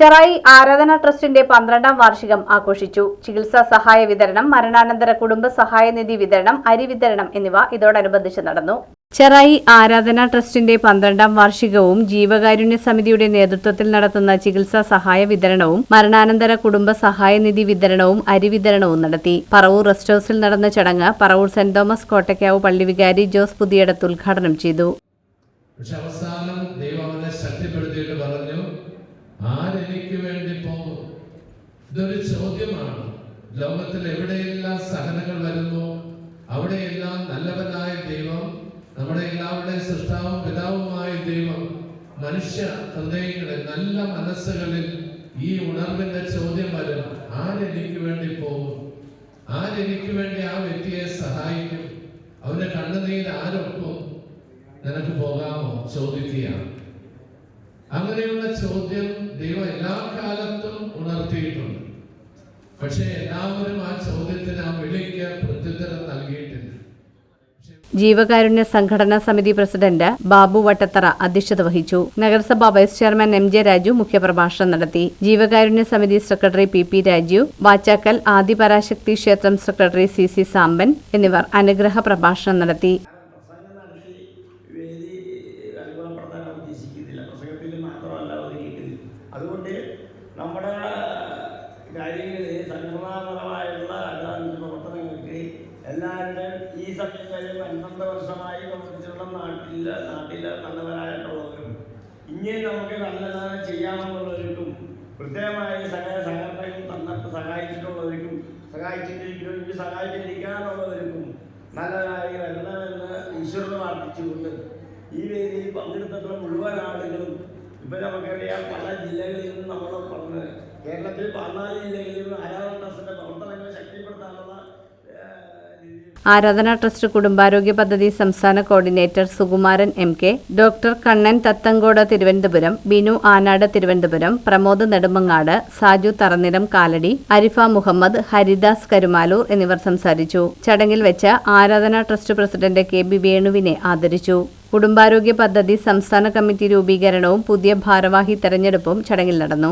ചെറായി ആരാധന ട്രസ്റ്റിന്റെ പന്ത്രണ്ടാം വാർഷികം ആഘോഷിച്ചു. ചികിത്സാ സഹായ വിതരണം മരണാനന്തര കുടുംബ സഹായ നിധി വിതരണം അരി വിതരണം എന്നിവ ഇതോടനുബന്ധിച്ച് നടന്നു. ചെറായി ആരാധന ട്രസ്റ്റിന്റെ പന്ത്രണ്ടാം വാർഷികവും ജീവകാരുണ്യ സമിതിയുടെ നേതൃത്വത്തിൽ നടത്തുന്ന ചികിത്സാ സഹായ വിതരണവും മരണാനന്തര കുടുംബ സഹായ നിധി വിതരണവും അരി വിതരണവും നടത്തി. പറവൂർ റെസ്റ്റ് ഹൌസിൽ നടന്ന ചടങ്ങ് പറവൂർ സെന്റ് തോമസ് കോട്ടയ്ക്കാവ് പള്ളി വികാരി ജോസ് പുതിയടത്ത് ഉദ്ഘാടനം ചെയ്തു. പക്ഷെ അവസാനം ദൈവം അവനെ ശക്തിപ്പെടുത്തിയിട്ട് പറഞ്ഞു ആരെനിക്ക് വേണ്ടി പോകും. ഇതൊരു ചോദ്യമാണ്. ലോകത്തിൽ എവിടെയെല്ലാം സഹനങ്ങൾ വരുന്നു? അവിടെയെല്ലാം നല്ലവനായ ദൈവം നമ്മുടെ എല്ലാവരുടെയും സൃഷ്ടാവും പിതാവുമായ ദൈവം മനുഷ്യ ഹൃദയങ്ങളിൽ നല്ല മനസ്സുകളിൽ ഈ ഉണർവിന്റെ ചോദ്യം വരും ആരെനിക്ക് വേണ്ടി പോകും? ആരെനിക്ക് വേണ്ടി ആ വ്യക്തിയെ സഹായിക്കും? അവന്റെ കണ്ണുനീര് ആരൊപ്പം നിനക്ക് പോകാമോ? ചോദിക്കുകയാണ്. അങ്ങനെയുള്ള ചോദ്യം ദൈവം എല്ലാ കാലത്തും ഉണർത്തിയിട്ടുണ്ട്. പക്ഷെ എല്ലാവരും ആ ചോദ്യത്തിന് ആ വിളിക്ക് പ്രത്യുത്തരം നൽകിയിട്ടില്ല. ജീവകാരുണ്യ സംഘടനാ സമിതി പ്രസിഡന്റ് ബാബു വട്ടത്തറ അധ്യക്ഷത വഹിച്ചു. നഗരസഭാ vice chairman M J Raju മുഖ്യപ്രഭാഷണം നടത്തി. ജീവകാരുണ്യ സമിതി secretary P P Raju Vachakkal Adiparashakti ക്ഷേത്രം സെക്രട്ടറി സി സി സാമ്പൻ എന്നിവർ അനുഗ്രഹ പ്രഭാഷണം നടത്തി. പ്രസംഗത്തിൽ മാത്രമല്ല അതുകൊണ്ട് നമ്മുടെ കാര്യങ്ങളിൽ സംഘടനാപരമായുള്ള അല്ലാതെ പ്രവർത്തനങ്ങൾക്ക് എല്ലാവരുടെയും ഈ സമയം അൻപത് വർഷമായി പ്രവർത്തിച്ചുള്ള നാട്ടിൽ നാട്ടിൽ നല്ലവരായിട്ടുള്ളവരും ഇനി നമുക്ക് നല്ലതാണ് ചെയ്യാമെന്നുള്ളവർക്കും പ്രത്യേകമായി സഹായ സഹകരണങ്ങൾ തന്നിട്ട് സഹായിച്ചിട്ടുള്ളവർക്കും സഹായിച്ചിട്ടിരിക്കുന്നു ഇനി സഹായിച്ചിരിക്കാനുള്ളവർക്കും നല്ലതായി വരണമെന്ന് ഈശ്വരനെ പ്രാർത്ഥിച്ചുകൊണ്ട് ഈ വേദിയിൽ പങ്കെടുത്തിട്ടുള്ള മുഴുവൻ ആളുകളും ഇപ്പം നമുക്കറിയാം പല ജില്ലകളിലും നിന്നും നമ്മൾ പറഞ്ഞത്. കേരളത്തിൽ പതിനാല് ജില്ലകളിലും ആരാധന ട്രസ്റ്റിന്റെ പ്രവർത്തനങ്ങൾ ശക്തിപ്പെടുത്താനുള്ള ആരാധന ട്രസ്റ്റ് കുടുംബാരോഗ്യ പദ്ധതി സംസ്ഥാന coordinator Sukumaran M K doctor Kannan Thathankode Thiruvananthapuram Binu Anad Thiruvananthapuram Pramod Nedumangad Saju Tharaniram Kalady Arifa Muhammad Haridas Karumalloor എന്നിവർ സംസാരിച്ചു. ചടങ്ങിൽ വെച്ച് Aradhana trust president K B വേണുവിനെ ആദരിച്ചു. കുടുംബാരോഗ്യ പദ്ധതി സംസ്ഥാന കമ്മിറ്റി രൂപീകരണവും പുതിയ ഭാരവാഹി തെരഞ്ഞെടുപ്പും ചടങ്ങിൽ നടന്നു.